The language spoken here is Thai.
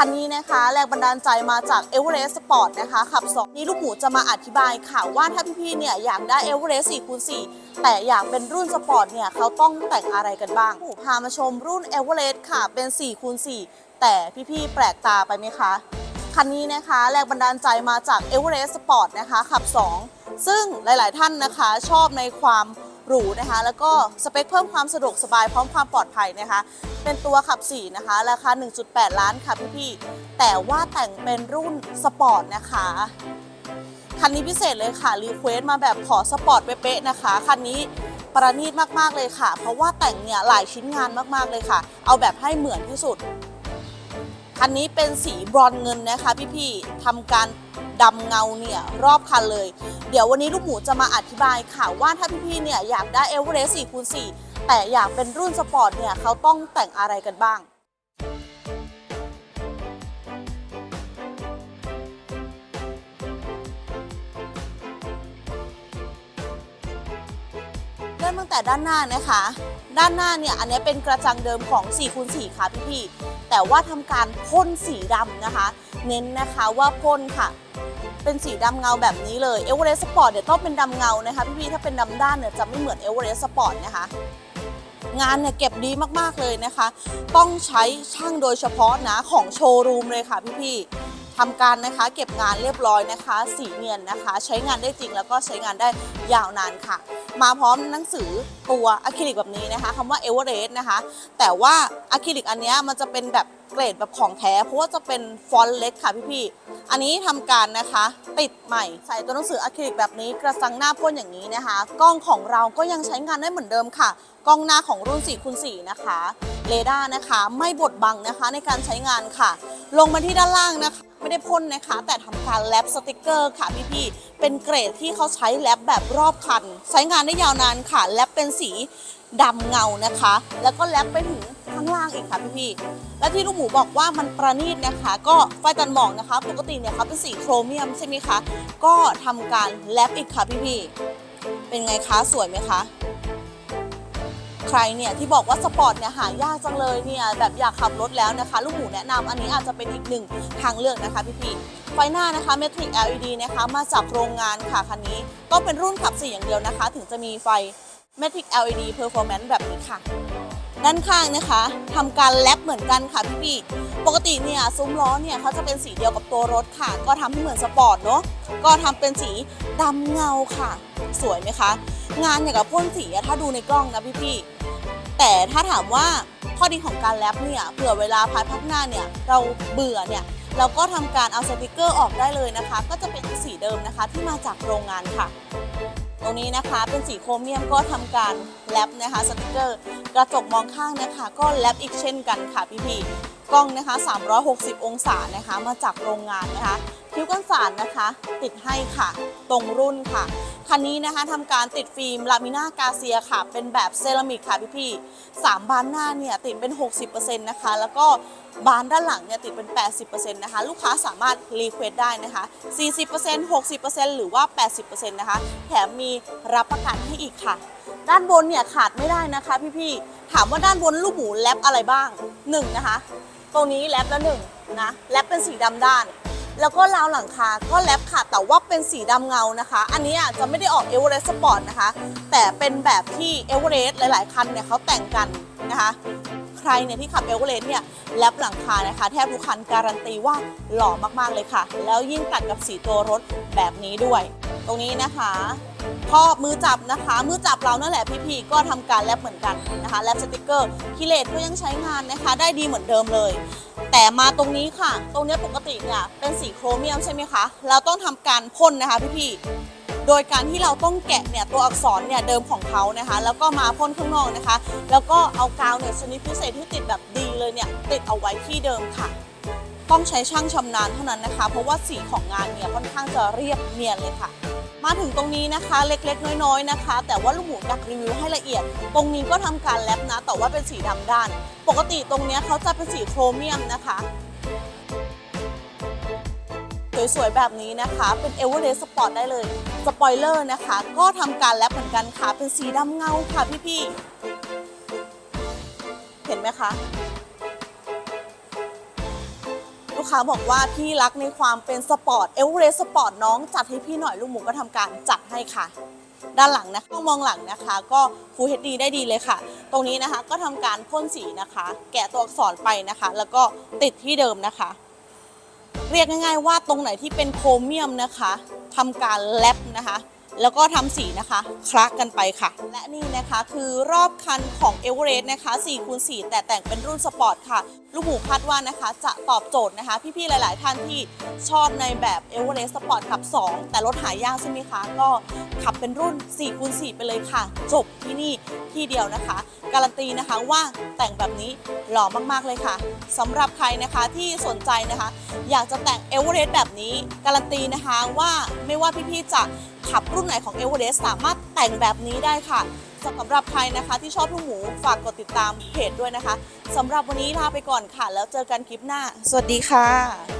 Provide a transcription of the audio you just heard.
คันนี้นะคะ แรงบันดาลใจมาจาก e v e r e s t Sport นะคะขับสองนี่ลูกหมูจะมาอธิบายค่ะว่าถ้าพี่ๆเนี่ยอยากได้ e v e r e s t 4คูณ4แต่อยากเป็นรุ่นสปอร์ตเนี่ยเขาต้องแต่งอะไรกันบ้างหมูพามาชมรุ่น e v e r e s t ค่ะเป็น4คูณ4แต่พี่ๆแปลกตาไปไหมคะคันนี้นะคะแรงบันดาลใจมาจาก e v e r e s t Sport นะคะขับ 2 ซึ่งหลายๆท่านนะคะชอบในความ หรูนะคะ แล้วก็สเปคเพิ่มความสะดวกสบายพร้อมความปลอดภัยนะคะ เป็นตัวขับ 4 นะคะ ราคา 1.8 ล้านค่ะพี่ๆแต่ว่าแต่งเป็นรุ่นสปอร์ตนะคะคันนี้พิเศษเลยค่ะรีเควสมาแบบขอสปอร์ตเป๊ะๆนะคะคันนี้ประณีตมากๆเลยค่ะ เพราะว่าแต่งเนี่ยหลายชิ้นงานมากๆเลยค่ะ เอาแบบให้เหมือนที่สุด คันนี้เป็นสีบรอนเงินนะคะพี่ๆทำการดำเงาเนี่ยรอบคันเลย เดี๋ยววันนี้ลูกหมูจะมาอธิบายค่ะว่าถ้าพี่ๆเนี่ยอยากได้เอเวอเรสต์4คูณ4แต่อยากเป็นรุ่นสปอร์ตเนี่ยเขาต้องแต่งอะไรกันบ้างเริ่มตั้งแต่ด้านหน้านะคะ ด้านหน้าเนี่ยอันนี้เป็นกระจังเดิมของ4คูณ4ค่ะพี่ๆ แต่ว่าทำการพ่นสีดำนะคะ เน้นนะคะว่าพ่นค่ะ เป็นสีดำเงาแบบนี้เลยเอเวอเรสต์สปอร์ตเนี่ยต้องเป็นดำเงานะคะพี่ๆถ้าเป็นดำด้านเนี่ยจะไม่เหมือนเอเวอเรสต์สปอร์ตนะคะงานเนี่ยเก็บดีมากๆเลยนะคะ ต้องใช้ช่างโดยเฉพาะนะของโชว์รูมเลยค่ะพี่ๆ ทำการนะคะ เก็บงานเรียบร้อยนะคะ สีเนียนนะคะ ใช้งานได้จริงแล้วก็ใช้งานได้ยาวนานค่ะ มาพร้อมหนังสือตัวอะคริลิกแบบนี้นะคะคำว่าเอเวอเรสต์นะคะ แต่ว่าอะคริลิกอันนี้มันจะเป็นแบบเกรดแบบของแท้ เพราะว่าจะเป็นฟอนต์เล็กค่ะพี่ๆ อันนี้ทำการนะคะ ติดใหม่ใส่ตัวหนังสืออะคริลิกแบบนี้ กระจังหน้าพ่นอย่างนี้นะคะ กล้องของเราก็ยังใช้งานได้เหมือนเดิมค่ะ กล้องหน้าของรุ่น4คูณ4นะคะ เรดาร์นะคะ ไม่บดบังนะคะในการใช้งานค่ะ ลงมาที่ด้านล่างนะคะ ไม่ได้พ่นนะคะ แต่ทำการแรปสติกเกอร์ค่ะพี่ๆเป็นเกรดที่เขาใช้แรปแบบรอบคัน ใช้งานได้ยาวนานค่ะแรปเป็นสีดำเงานะคะ แล้วก็แรปไปถึงข้างล่างอีกค่ะพี่ๆและที่ลูกหมูบอกว่ามันประณีตนะคะ ก็ไฟตันหมองนะคะ ปกติเนี่ยเขาเป็นสีโครเมียมใช่ไหมคะก็ทำการแรปอีกค่ะพี่ๆเป็นไงคะสวยไหมคะ ใครเนี่ยที่บอกว่าสปอร์ตเนี่ยหายากจังเลยเนี่ยแบบอยากขับรถแล้วนะคะ ลูกหมูแนะนำอันนี้อาจจะเป็นอีกหนึ่งทางเลือกนะคะพี่ๆไฟหน้านะคะ Matrix LED นะคะมาจากโรงงานค่ะคันนี้ต้องเป็นรุ่นขับ4อย่างเดียวนะคะ ถึงจะมีไฟ Matrix LED Performance แบบนี้ค่ะด้านข้างนะคะทำการแลปเหมือนกันค่ะพี่ๆปกติเนี่ยซุ้มล้อเนี่ยเขาจะเป็นสีเดียวกับตัวรถค่ะ ก็ทำให้เหมือนสปอร์ตเนาะก็ทำเป็นสีดำเงาค่ะ สวยไหมคะ งานอย่างกับพ่นสีถ้าดูในกล้องนะพี่ๆ แต่ถ้าถามว่าข้อดีของการแรปเนี่ยเผื่อเวลาภายภาคหน้าเนี่ยเราเบื่อเนี่ยเราก็ทำการเอาสติกเกอร์ออกได้เลยนะคะ ก็จะเป็นสีเดิมนะคะที่มาจากโรงงานค่ะ ตรงนี้นะคะเป็นสีโครเมียมก็ทำการแรปนะคะสติกเกอร์กระจกมองข้างนะคะ ก็แรปอีกเช่นกันค่ะพี่ๆกล้องนะคะ 360 องศานะคะ มาจากโรงงานนะคะคิ้วกันสารนะคะ ติดให้ค่ะ ตรงรุ่นค่ะ คันนี้นะคะทำการติดฟิล์มลามิน่ากาเซียค่ะ เป็นแบบเซรามิกค่ะพี่ๆสามบานหน้าเนี่ยติดเป็น 60%นะคะ แล้วก็บานด้านหลังเนี่ยติดเป็น 80%นะคะ ลูกค้าสามารถรีเควสได้นะคะ 40% 60%หรือว่า 80%นะคะ แถมมีรับประกันให้อีกค่ะ ด้านบนเนี่ยขาดไม่ได้นะคะพี่ๆ ถามว่าด้านบนลูกหมูแรปอะไรบ้าง 1 นะคะ ตรงนี้แรปละหนึ่งนะแรปเป็นสีดำด้าน แล้วก็ราวหลังคาก็แรปค่ะ แต่ว่าเป็นสีดำเงานะคะ อันนี้อาจจะไม่ได้ออกเอเวอเรสต์สปอร์ตนะคะ แต่เป็นแบบที่เอเวอเรสต์หลาย ๆ คันเนี่ยเขาแต่งกันนะคะ ใครเนี่ยที่ขับเอเวอเรสต์เนี่ยแรปหลังคานะคะ แทบทุกคันการันตีว่าหล่อมาก ๆ เลยค่ะ แล้วยิ่งตัดกับสีตัวรถแบบนี้ด้วย ตรงนี้นะคะ ครอมือจับนะคะ มือจับเรานั่นแหละพี่ๆก็ทำการแรปเหมือนกันนะคะแรปสติกเกอร์คิเลตก็ยังใช้งานนะคะ ได้ดีเหมือนเดิมเลย แต่มาตรงนี้ค่ะ ตรงนี้ปกติเนี่ยเป็นสีโครเมียมใช่ไหมคะเราต้องทำการพ่นนะคะพี่ๆโดยการที่เราต้องแกะเนี่ยตัวอักษรเนี่ยเดิมของเขานะคะ แล้วก็มาพ่นข้างนอกนะคะ แล้วก็เอากาวเนี่ยชนิดพิเศษที่ติดแบบดีเลยเนี่ยติดเอาไว้ที่เดิมค่ะ ต้องใช้ช่างชำนาญเท่านั้นนะคะ เพราะว่าสีของงานเนี่ยค่อนข้างจะเรียบเนียนเลยค่ะ มาถึงตรงนี้นะคะเล็กๆ น้อยๆนะคะ แต่ว่าลูกหมูอยากรีวิวให้ละเอียด ตรงนี้ก็ทำการแรปนะ แต่ว่าเป็นสีดำด้าน ปกติตรงนี้เขาจะเป็นสีโครเมียมนะคะสวยๆแบบนี้นะคะเป็นเอเวอเรสต์สปอร์ตได้เลยสปอยเลอร์นะคะ ก็ทำการแรปเหมือนกันค่ะ เป็นสีดำเงาค่ะพี่ๆเห็นไหมคะ ค้าบอกว่าพี่รักในความเป็นสปอร์ตเอเวอเรสต์สปอร์ตน้องจัดให้พี่หน่อยลูกหมูก็ทำการจัดให้ค่ะ ด้านหลังนะคะต้องมองหลังนะคะ ก็ฟูเฮดดีได้ดีเลยค่ะ ตรงนี้นะคะก็ทำการพ่นสีนะคะ แกะตัวอักษรไปนะคะ แล้วก็ติดที่เดิมนะคะ เรียกง่ายๆว่าตรงไหนที่เป็นโครเมียมนะคะทำการแลบนะคะ แล้วก็ทำสีนะคะคลักกันไปค่ะ และนี่นะคะคือรอบคันของ e v e r e s t นะคะ4คูณ4แต่แต่งเป็นรุ่นสปอร์ตค่ะ ลูกหมูคาดว่านะคะ จะตอบโจทย์นะคะ พี่ๆ หลาย ๆ ท่านที่ชอบในแบบ e v e r e s t Sport ขับ 2 แต่รถหายากใช่ไหมคะ ก็ขับเป็นรุ่น4คูณ4ไปเลยค่ะ จบที่นี่ที่เดียวนะคะ การันตีนะคะว่าแต่งแบบนี้หล่อมากๆเลยค่ะสำหรับใครนะคะที่สนใจนะคะ อยากจะแต่งเอเวอเรสต์แบบนี้ การันตีนะคะว่าไม่ว่าพี่ๆจะขับรุ่นไหนของเอเวอเรสต์สามารถแต่งแบบนี้ได้ค่ะสำหรับใครนะคะที่ชอบลูกหมูฝากกดติดตามเพจด้วยนะคะสำหรับวันนี้ลาไปก่อนค่ะ แล้วเจอกันคลิปหน้า สวัสดีค่ะ